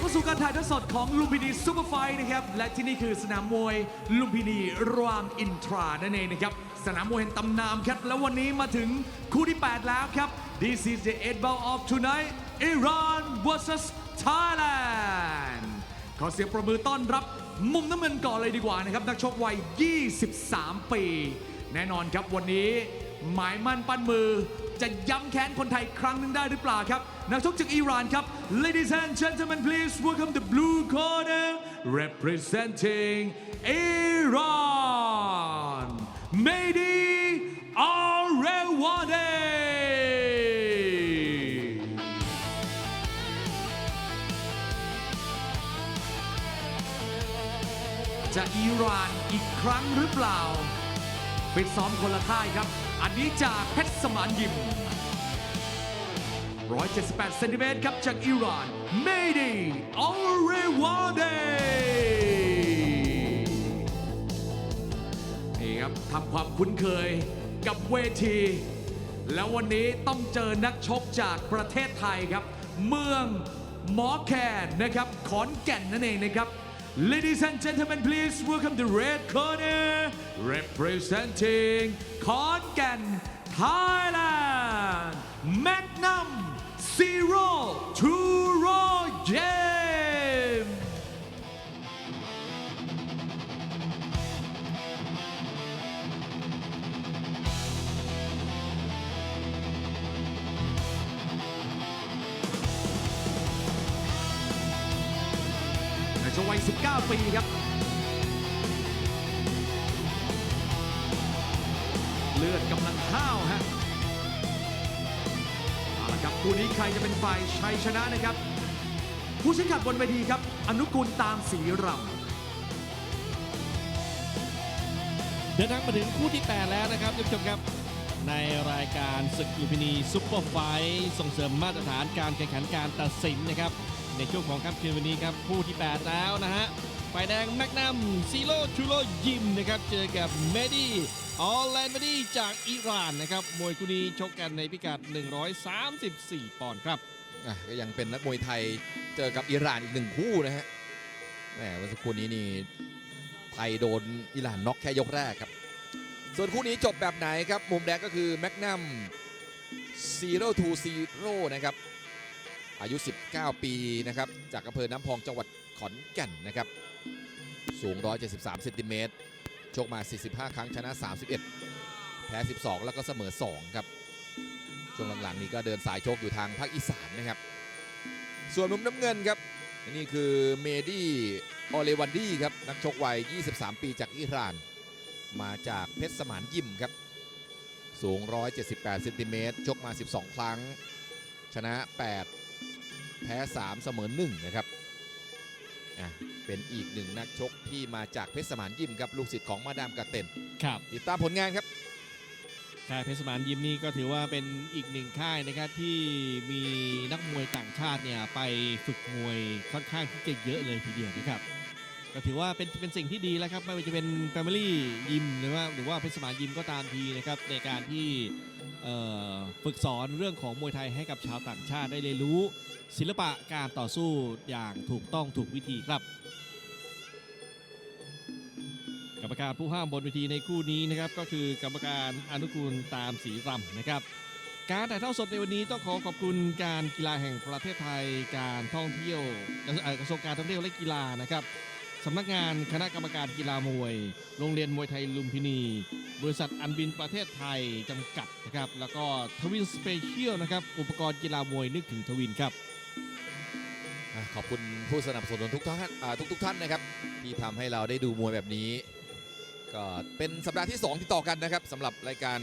เข้าสู่การถ่ายทอดสดของลุมพินีซูเปอร์ไฟท์นะครับ และที่นี่คือสนามมวยลุมพินีรามอินทรานั่นเองนะครับ สนามมวยแห่งตำนานครับ แล้ววันนี้มาถึงคู่ที่ 8 แล้วครับ This is the eight bout of tonight Iran vs Thailand ขอเสียงประมือต้อนรับมุมน้ำเงินก่อนเลยดีกว่านะครับ นักชกวัย 23 ปี แน่นอนครับวันนี้ หมายมั่นปั้นมือจะย้ำแค้นคนไทยครั้งหนึ่งได้หรือเปล่าครับ นักชกจากอิหร่านครับ Ladies and gentlemen please welcome the blue corner representing Iran Mehdi Arewade จะอิหร่านอีกครั้งหรือเปล่าฟิตซ้อมคนละค่ายครับ อันนี้จากเพชรสมานยิม 178เซนติเมตรครับจากอิหร่านเมดีออเรวาเดนี่ครับทำความคุ้นเคยกับเวที แล้ววันนี้ต้องเจอนักชกจากประเทศไทยครับ เมืองหมอแคนนะครับ ขอนแก่นนั่นเองนะครับ Ladies and gentlemen please welcome the red corner representing ขอนแก่น Thailand Magnum Zero to Roy James ในช่วงวัย 19 ปีครับ เลือดกำลังห้าวฮะ คู่นี้ใครจะเป็นฝ่ายชัยชนะนะครับ ผู้ชนะบนเวทีครับ อนุกูลตามสีรำเดินทางมาถึงคู่ที่ 8 แล้วนะครับท่านผู้ชมครับ ในรายการศึกลุมพินีซุปเปอร์ไฟท์ส่งเสริมมาตรฐานการแข่งขันการตัดสินนะครับ ในช่วงของค่ำคืนวันนี้ครับคู่ที่ 8 แล้วนะฮะ ฝ่ายแดงแมกนัมซีโร่ชูโรยิมนะครับเจอกับเมดี้ออลแลนด์เมดี้จากอิหร่านนะครับมวยคู่นี้ชกกันในพิกัด 134 ปอนด์ครับอะก็ยังเป็นนักมวยไทยเจอกับอิหร่านอีกหนึ่งคู่นะฮะแหมวันสักครู่นี้นี่ไทยโดนอิหร่านน็อกแค่ยกแรกครับ ส่วนคู่นี้จบแบบไหนครับ มุมแดงก็คือแมกนัมซีโร่ทูซีโร่นะครับอายุ 19 ปีนะครับจากอำเภอน้ำพองจังหวัดขอนแก่นนะครับ สูง 173เซนติเมตรชกมา 45 ครั้งชนะ 31 แพ้ 12 แล้วก็เสมอ 2 ครับ ช่วงหลังๆ นี้ก็เดินสายโชคอยู่ทางภาคอีสานนะครับ ส่วนมุมน้ำเงินครับ นี่คือเมดี้ออเลวันดี้ครับ นักชกวัย 23 ปีจากอิหร่าน มาจากเพชรสมานยิมครับ สูง 178 เซนติเมตรชกมา 12 ครั้ง ชนะ 8 แพ้ 3 เสมอ 1 นะครับอะ เป็นอีกหนึ่งนักชกที่มาจากเพชรสมานยิมครับลูกศิษย์ของมาดามกาเต็นครับ ติดตามผลงานครับค่ายเพชรสมานยิมนี่ก็ถือว่าเป็นอีกหนึ่งค่ายนะครับที่มีนักมวยต่างชาติเนี่ยไปฝึกมวยค่อนข้างที่จะเยอะเลยทีเดียวนะครับก็ถือว่าเป็นเป็นสิ่งที่ดีแล้วครับไม่ว่าจะเป็น Family ยิมหรือว่าหรือว่าเพชรสมานยิมก็ตามทีนะครับในการที่เอ่อฝึกสอนเรื่องของมวยไทยให้กับชาวต่างชาติได้เรียนรู้ ศิลปะการต่อสู้อย่างถูกต้องถูกวิธีครับกร รมการผู้ห้ามบนเวทีในคู่นี้นะครับก็คือกรรมการอนุกูลตามสีรำนะครับ การถ่ายทอดสดในวันนี้ต้องขอขอบคุณการกีฬาแห่งประเทศไทย การท่องเที่ยวกระทรวงการท่องเที่ยวและกีฬานะครับสำนักงานคณะกรรมการกีฬามวย โรงเรียนมวยไทยลุมพินี บริษัทอันบินประเทศไทยจำกัดนะครับ แล้วก็ทวินสเปเชียลนะครับ อุปกรณ์กีฬามวยนึกถึงทวินครับ ขอบคุณผู้สนับสนุนทุกท่านทุกทุกท่านนะครับ ที่ทำให้เราได้ดูมวยแบบนี้ ก็เป็นสัปดาห์ที่ 2 ที่ต่อกันนะครับสำหรับรายการ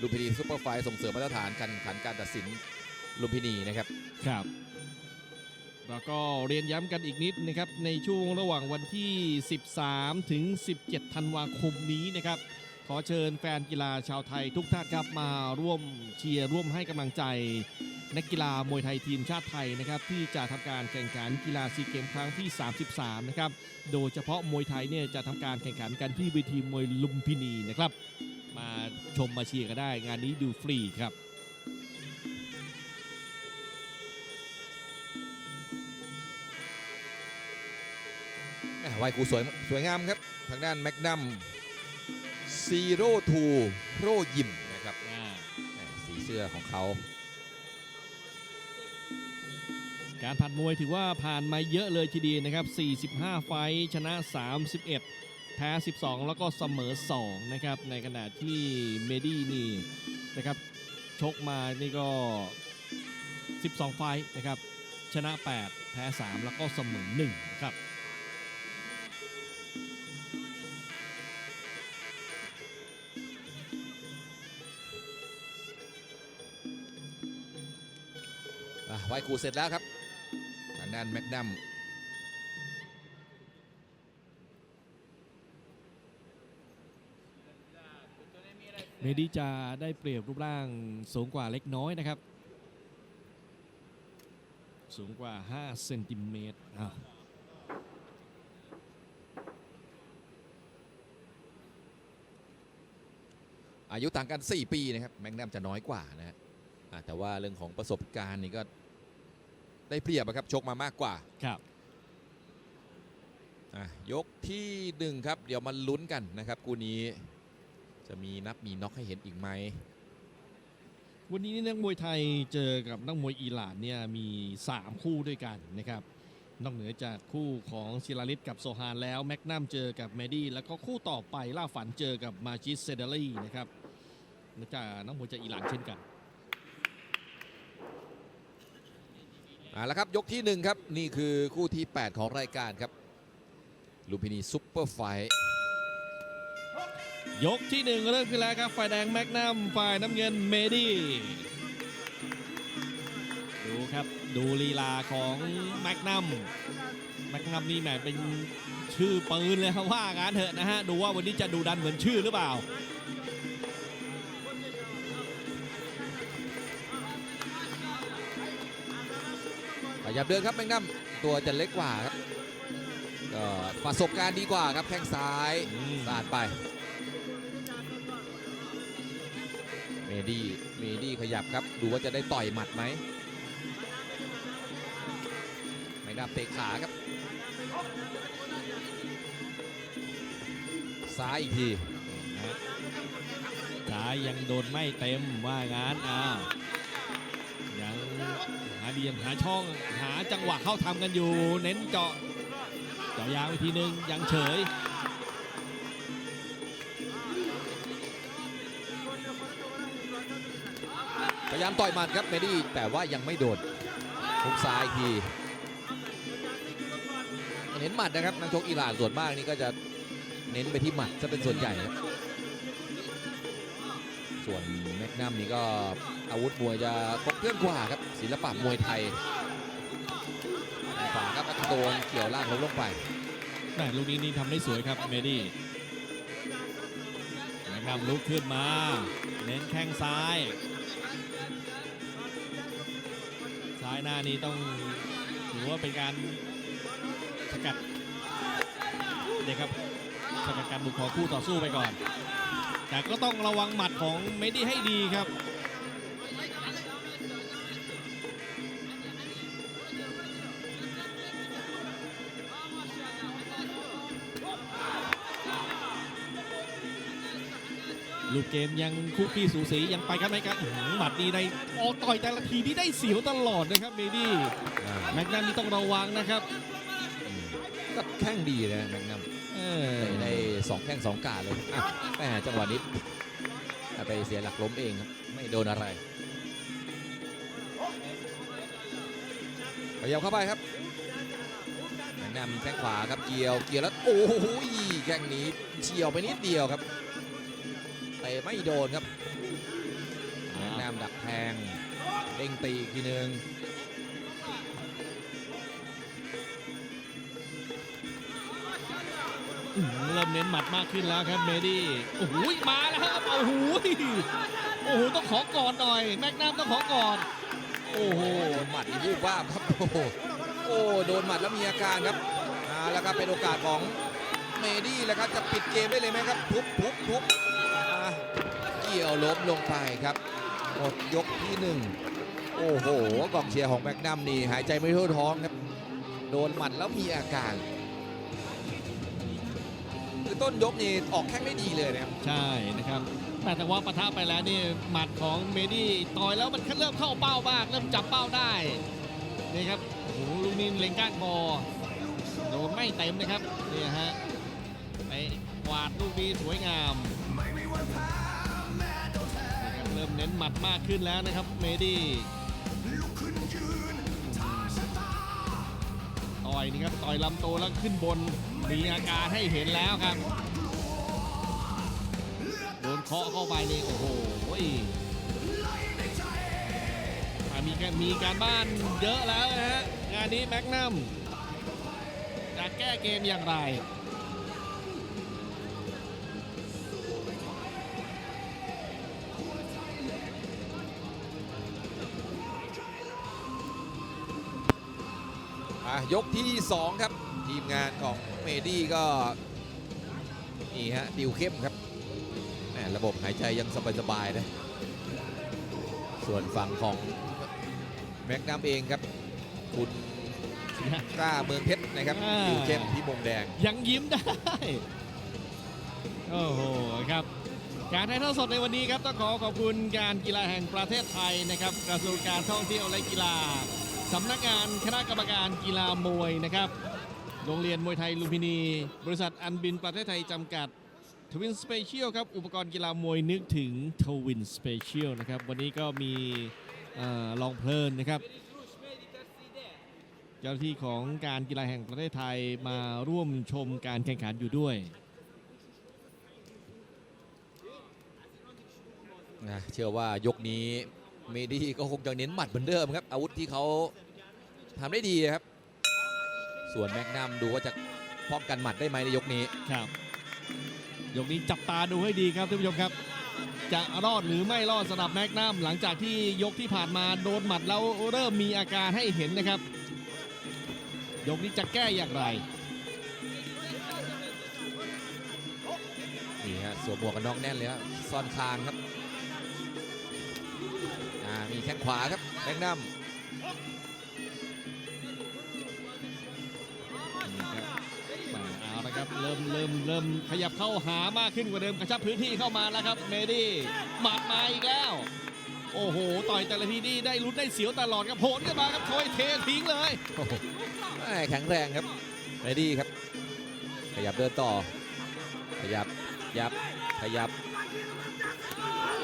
ลุมพินีซูเปอร์ไฟท์ส่งเสริมมาตรฐานการแข่งขันการตัดสินลุมพินีนะครับครับ แล้วก็เรียนย้ำกันอีกนิดนะครับ ในช่วงระหว่างวันที่ 13 ถึง 17 ธันวาคมนี้นะครับ ขอเชิญแฟนกีฬาชาวไทยทุกท่านครับมาร่วมเชียร์ร่วมให้กำลังใจ นักกีฬามวยไทยทีมชาติไทยนะครับที่จะทำการแข่งขันกีฬาซีเกมครั้งที่ 33 นะครับ โดยเฉพาะมวยไทยเนี่ยจะทำการแข่งขันกันที่เวทีมวยลุมพินีนะครับ มาชมมาเชียร์กันได้ งานนี้ดูฟรีครับไหวครูสวยสวยงามครับ ทางด้านแมกนัมซีโร่ทูโรยิมนะครับอ่าแหม่สีเสื้อของเขา การผัดมวยถือว่าผ่านมาเยอะเลยทีเดียวนะครับ 45 ไฟชนะ 31 แพ้ 12 แล้วก็เสมอ 2 นะครับ ในขณะที่เมดี้นี่นะครับชกมานี่ก็ 12 ไฟนะครับ ชนะ 8 แพ้ 3 แล้วก็เสมอ1ครับอะไหวครูเสร็จแล้วครับ ด้านแมกนัมเมดี้จะได้เปรียบรูปร่างสูงกว่าเล็กน้อยนะครับ สูงกว่า 5 เซนติเมตรอ้าวอายุต่างกัน 4 ปีนะครับ แมกนัมจะน้อยกว่านะฮะอะแต่ว่าเรื่องของประสบการณ์นี่ก็ ได้เปรียบอะครับชกมามากกว่าครับอะยกที่หนึ่งครับ เดี๋ยวมาลุ้นกันนะครับคู่นี้จะมีนับมีน็อกให้เห็นอีกไหม วันนี้นักมวยไทยเจอกับนักมวยอิหร่านเนี่ยมี 3 คู่ด้วยกันนะครับ นอกเหนือจากคู่ของศิลาลิตกับโซฮานแล้วแมกนัมเจอกับเมดี้แล้วก็คู่ต่อไปล่าฝันเจอกับมาจิสเซเดลีนะครับจากนักมวยจากอิหร่านเช่นกัน อ่าแล้วครับยกที่หนึ่งครับ นี่คือคู่ที่ 8 ของรายการครับลูมพินีซุปเปอร์ไฟยกที่หนึ่งเริ่มขึ้นแล้วครับ ฝ่ายแดงแมกนัมฝ่ายน้ำเงินเมดี้ดูครับดูลีลาของแมกนัมแมกนัมนี่แหมเป็นชื่อปืนเลยครับว่างั้นเถอะนะฮะ ดูว่าวันนี้จะดูดันเหมือนชื่อหรือเปล่า ยับเดินครับแมงนัมตัวจะเล็กกว่าครับก็ประสบการณ์ดีกว่าครับแข้งซ้ายอืมสาดไปเมดี้เมดี้ขยับครับ ดูว่าจะได้ต่อยหมัดไหมแมงนัมเตะขาครับซ้ายอีกทีซ้ายยังโดนไม่เต็มว่างั้นอ้าวยัง หาเดียมหาช่องหาจังหวะเข้าทำกันอยู่ เน้นเจาะเจาะยางไปทีนึงยังเฉยพยายามต่อยหมัดครับเมดี้แต่ว่ายังไม่โดนทุกซ้ายทีเน้นหมัดนะครับนักชกอิหร่านส่วนมากนี่ก็จะเน้นไปที่หมัดจะเป็นส่วนใหญ่ครับส่วนแมกนัมนี่ก็ อาวุธมวยจะครบเครื่องกว่าครับ ศิลปะมวยไทยขวาครับแล้วก็โดนเกี่ยวล่างล้มลงไปแม่ลูกนี้นี่ทำได้สวยครับเมดี้นะครับลุกขึ้นมา เน้นแข้งซ้าย ซ้ายหน้านี้ต้องถือว่าเป็นการสกัดเด็กครับสกัดการบุกของคู่ต่อสู้ไปก่อน แต่ก็ต้องระวังหมัดของเมดี้ให้ดีครับ ลูกเกมยังคุกกี้สูสียังไปกันไหมครับอื้อหือหมัดดีในโอ้ต่อยแต่ละทีนี่ได้เสียวตลอดนะครับเมดี้แม็กนัมนี่ต้องระวังนะครับก็แข้งดีนะแมกนัมเออเตะได้สองแข้งสองกาเลยอะแม่จังหวะนี้ไปเสียหลักล้มเองครับไม่โดนอะไรพยายามเข้าไปครับแมงนำแข้งขวาครับเกี่ยวเกี่ยวแล้วโอ้โหแข้งนี้เฉียวไปนิดเดียวครับเตะไม่โดนครับแมงนำดักแทงเด้งตีอีกทีหนึงอื้อหือเริ่มเน้นหมัดมากขึ้นแล้วครับเมดี้โอ้โหมาแล้วครับโอ้โหโอ้โหต้องขอก่อนหน่อย แม็กนัมต้องขอก่อนโอ้โหโดนหมัดนี่วูบวาบครับโอ้โหโอ้โดนหมัดแล้วมีอาการครับเอาแล้วครับเป็นโอกาสของเมดี้แล้วครับจะปิดเกมได้เลยไหมครับทุบทุบทุบอะ เกี่ยวล้มลงไปครับหมดยกที่หนึ่งโอ้โหกองเชียร์ของแมกนัมนี่หายใจไม่ทั่วท้องครับ โดนหมัดแล้วมีอาการคือต้นยกนี่ออกแข้งได้ดีเลยนะครับ ใช่นะครับ แต่แต่ว่าปะทะไปแล้วนี่หมัดของเมดี้ต่อยแล้วมันเริ่มเข้าเป้าบ้างเริ่มจับเป้าได้นี่ครับโอ้โหลูกนี้เล็งก้านคอโดนไม่เต็มนะครับนี่ฮะไปกวาดลูกนี้สวยงาม เริ่มเน้นหมัดมากขึ้นแล้วนะครับเมดี้ต่อยนี่ครับต่อยลำโตวแล้วขึ้นบนมีอาการให้เห็นแล้วครับโดนเคาะเข้าไปนี่โอ้โหอะมีการมีการบ้านเยอะแล้วนะฮะงานนี้แม็กนัมจะแก้เกมอย่างไร ยกที่ 2 ครับ ทีมงานของเมดี้ก็ นี่ฮะดิวเข้มครับแหม่ระบบหายใจยังสบายๆนะส่วนฝั่งของแม็กนัมเองครับ คุณกล้าเมืองเพชรนะครับอ่าดิวเข้มที่มุมแดง ยังยิ้มได้ โอ้โหครับ การถ่ายทอดสดในวันนี้ครับต้องขอขอบคุณการกีฬาแห่งประเทศไทยนะครับกระทรวงการท่องเที่ยวและกีฬา สำนักงานคณะกรรมการกีฬามวยนะครับ โรงเรียนมวยไทยลุมพินี บริษัทอันบินประเทศไทยจำกัดทวินสเปเชียลครับ อุปกรณ์กีฬามวยนึกถึงทวินสเปเชียลนะครับ วันนี้ก็มีอลองเพลินนะครับ เจ้าหน้าที่ของการกีฬาแห่งประเทศไทยมาร่วมชมการแข่งขันอยู่ด้วยเชื่อว่ายกนี้ เมดี้ก็คงจะเน้นหมัดเหมือนเดิมครับ อาวุธที่เขาทำได้ดีครับ ส่วนแม็กนัมดูว่าจะป้องกันหมัดได้ไหมในยกนี้ครับ ยกนี้จับตาดูให้ดีครับท่านผู้ชมครับ จะรอดหรือไม่รอดสำหรับแม็กนัมหลังจากที่ยกที่ผ่านมาโดนหมัดแล้วเริ่มมีอาการให้เห็นนะครับ ยกนี้จะแก้อย่างไรนี่ฮะสวมหมวกกันน็อกแน่นเลยครับซ่อนคางครับอ่า มีแข้งขวาครับแม็กนัมนี่ครับมาเอาละครับเริ่มเริ่มเริ่มขยับเข้าหามากขึ้นกว่าเดิมกระชับพื้นที่เข้ามาแล้วครับเมดี้หมัดมาอีกแล้ว โอ้โห ต่อยแต่ละทีนี่ได้ลุ้นได้เสียวตลอดครับโผล่ขึ้นมาครับโชยเททิ้งเลยโอ้โหแม่แข็งแรงครับเมดี้ครับ ขยับเดินต่อ ขยับขยับขยับ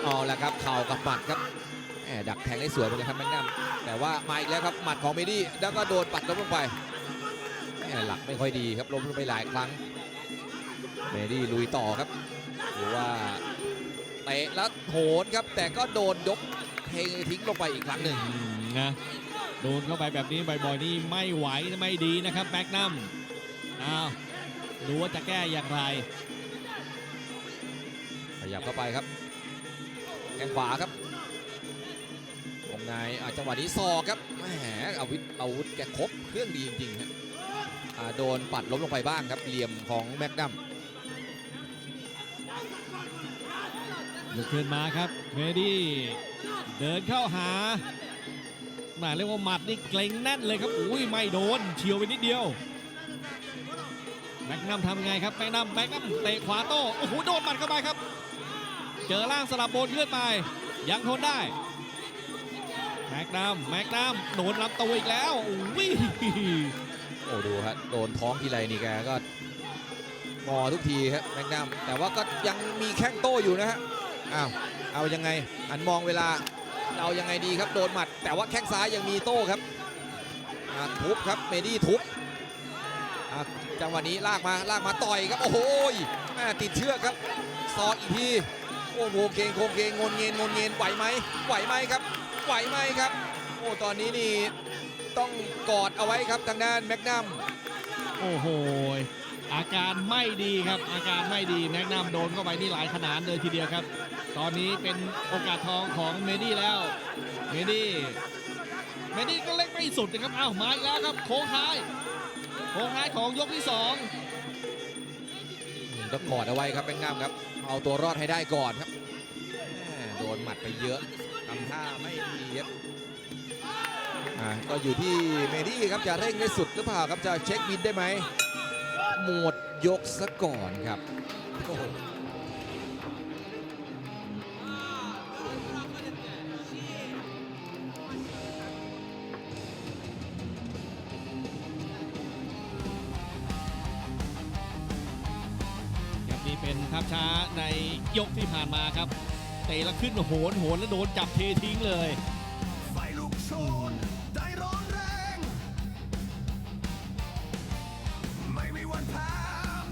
เอาละครับเข่ากับหมัดครับแหม ดักแทงได้สวยเหมือนกันครับแม็กนัมแต่ว่ามาอีกแล้วครับหมัดของเมดี้แล้วก็โดนปัดล้มลงไปแหมหลักไม่ค่อยดีครับล้มลงไปหลายครั้ง เมดี้ลุยต่อครับหรือว่าเตะแล้วโหนครับ แต่ก็โดนยกเททิ้งลงไปอีกครั้งหนึ่งอืมนะโดนเข้าไปแบบนี้บ่อยๆนี่ไม่ไหวไม่ดีนะครับแม็กนัมอ้าวดูว่าจะแก้อย่างไรขยับเข้าไปครับ แข้งขวาครับวง ในจังหวะนี้ศอกครับแหมอาวุธอาวุธแกครบเครื่องดีจริงๆฮะอ่าโดนปัดล้มลงไปบ้างครับเหลี่ยมของแม็กนัมลุกขึ้นมาครับเมดี้เดินเข้าหาหมาเรียกว่าหมัดนี่เกร็งแน่นเลยครับอุ้ยไม่โดนเฉียวไปนิดเดียวแม็กนัมทำไงครับแม็กนัมแม็กนัมเตะขวาโต้โอ้โหโดนหมัดเข้าไปครับ เจอล่างสลับบนเลื่อนไปยังทนได้ แม็กนัมแม็กนัมโดนลำตัวอีกแล้วโอ้ยโอ้ดูฮะโดนท้องทีไรนี่แกก็งอทุกทีครับแม็กนัมแต่ว่าก็ยังมีแข้งโต้อยู่นะฮะอ้าวเอายังไงอันมองเวลาเอายังไงดีครับโดนหมัด แต่ว่าแข้งซ้ายยังมีโต้ครับทุบครับเมดี้ทุบจังหวะนี้ลากมาลากมาต่อยครับโอ้โหแม่ติดเชือกครับซอกอีกทีโอ้โหเคงโคงเคงงนเงินงนเงินไหวไหมไหวไหมครับ ไหวไหมครับ โอ้ตอนนี้นี่ต้องกอดเอาไว้ครับทางด้านแม็กนัมโอ้โห อาการไม่ดีครับ อาการไม่ดีแม็กนัมโดนเข้าไปนี่หลายขนาดเลยทีเดียวครับ ตอนนี้เป็นโอกาสทองของเมดี้แล้ว เมดี้ เมดี้ก็เล็กไม่สุดนะครับ อ้าวมาอีกแล้วครับโค้งท้าย โค้งท้ายของยกที่สองต้องกอดเอาไว้ครับแม็กนัมครับ เอาตัวรอดให้ได้ก่อนครับแม่โดนหมัดไปเยอะทำท่าไม่ดีครับอ่าก็อยู่ที่เมดี้ครับจะเร่งได้สุดหรือเปล่าครับจะเช็คบินได้ไหมหมดยกซะก่อนครับโอ้โหครับนี่เป็นภาพช้าในยกที่ผ่านมาครับ เตะแล้วขึ้นโหนโหนแล้วโดนจับเททิ้งเลยไฟลุกโชนได้ร้อนแรง ไม่มีวันแพ้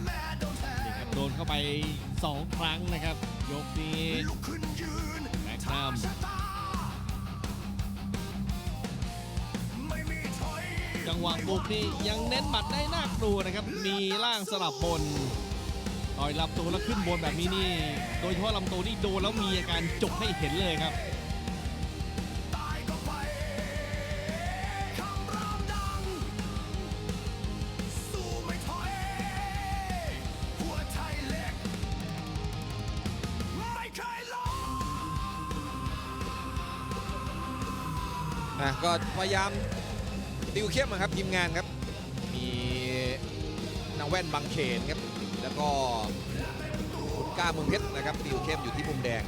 แม้โดนแทนี่คงรับโดนเข้าไป 2 ครั้งนะครับ ยกนี้ลุกขึ้นยืนแม็กนัมจังหวะบุกนี่ยังเน้นหมัดได้น่ากลัวนะครับ มีล่างสลับบน ต่อยลำตัวแล้วขึ้นบนแบบนี้นี่ โดยเฉพาะลำตัวนี่โดนแล้วมีอาการจุกให้เห็นเลยครับก็ไปคำรามดังสู้ไม่ถอยหัวใจเหล็กไม่เคยลงนะก็พยายามติวเข้มครับทีมงานครับ มีนางแว่นบางเขนครับ แล้วก็คุณกล้าเมืองเพชรนะครับติวเข้มอยู่ที่มุมแดง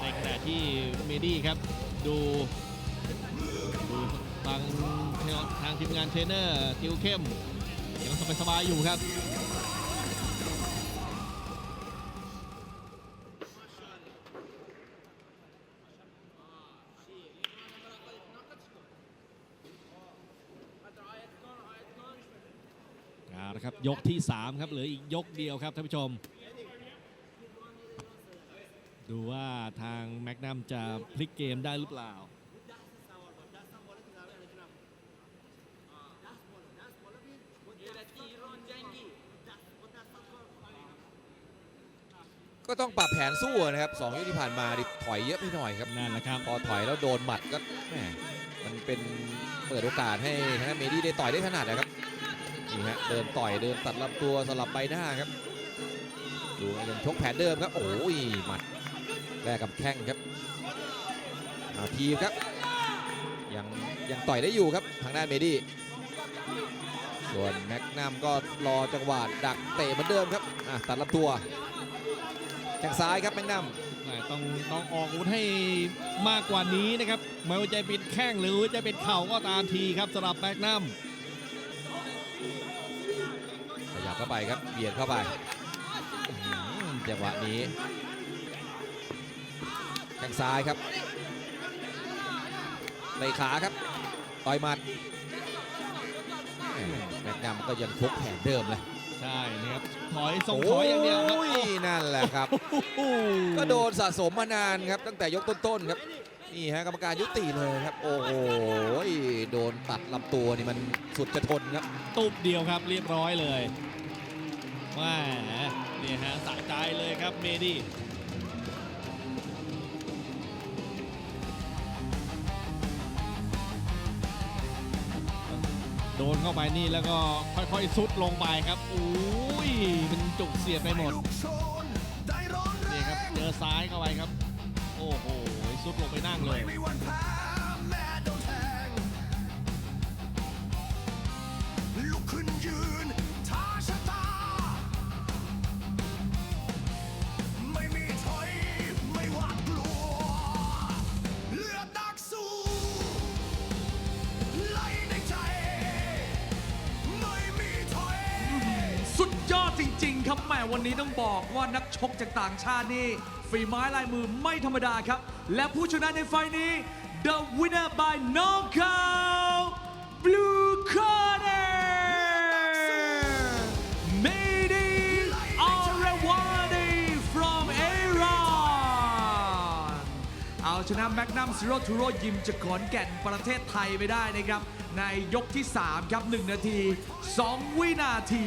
ในขณะที่เมดี้ครับดูดูทางทางทีมงานเทรนเนอร์ติวเข้มยังสบายๆอยู่ครับ ยกที่ 3 ครับเหลืออีกยกเดียวครับท่านผู้ชม ดูว่าทางแมกนัมจะพลิกเกมได้หรือเปล่า ก็ต้องปรับแผนสู้นะครับสองยกที่ผ่านมาดิถอยเยอะไปหน่อยครับ นั่นแหละครับพอถอยแล้วโดนหมัดก็แหมมันเป็นเปิดโอกาสให้ทางด้านเมดี้ได้ต่อยได้ถนัดนะครับ นี่ฮะเดินต่อยเดินตัดลำตัวสลับใบหน้าครับดูยังชกแผนเดิมครับ โอ้ยหมัดแลกกับแข้งครับอาทีครับยังยังต่อยได้อยู่ครับทางด้านเมดี้ส่วนแม็กนัมก็รอจังหวะดักเตะเหมือนเดิมครับอะตัดลำตัวแข้งซ้ายครับแม็กนัมต้องต้องออกอาวุธให้มากกว่านี้นะครับไม่ว่าจะเป็นแข้งหรือจะเป็นเข่าก็ตามทีครับสำหรับแมกนัม เข้าไปครับเบียดเข้าไปอื้อหือจังหวะนี้แข้งซ้ายครับเลยขาครับต่อยหมัดแหม่แม็กนัมก็ยังชกแผนเดิมเลยใช่นะครับถอยส่งถอยอย่างเดียวครับโอ้ยนั่นแหละครับโอ้โหก็โดนสะสมมานานครับ ตั้งแต่ยกต้นๆครับนี่ฮะกรรมการยุติเลยครับ โอ้โหโดนตัดลำตัวนี่มันสุดจะทนครับ ตุบเดียวครับเรียบร้อยเลย ว่เนี่ยฮะสะใจเลยครับเมดี้โดนเข้าไปนี่แล้วก็ค่อยๆซุดลงไปครับอุ้ยมันจุกเสียดไปหมดน,นี่ครับเจอซ้ายเข้าไปครับ โอ้โหซุดลงไปนั่งเลย วันนี้ต้องบอกว่านักชกจากต่างชาตินี่ฝีไม้ลายมือไม่ธรรมดาครับ และผู้ชนะในไฟล์นี้ the winner by knockout blue corner Mehdi Arawadi from Iran เอาชนะแมกนัมซิโรทูโรยิมจากขอนแก่นประเทศไทยไปได้นะครับ ในยกที่ 3 ครับ 1 นาที 2 วินาที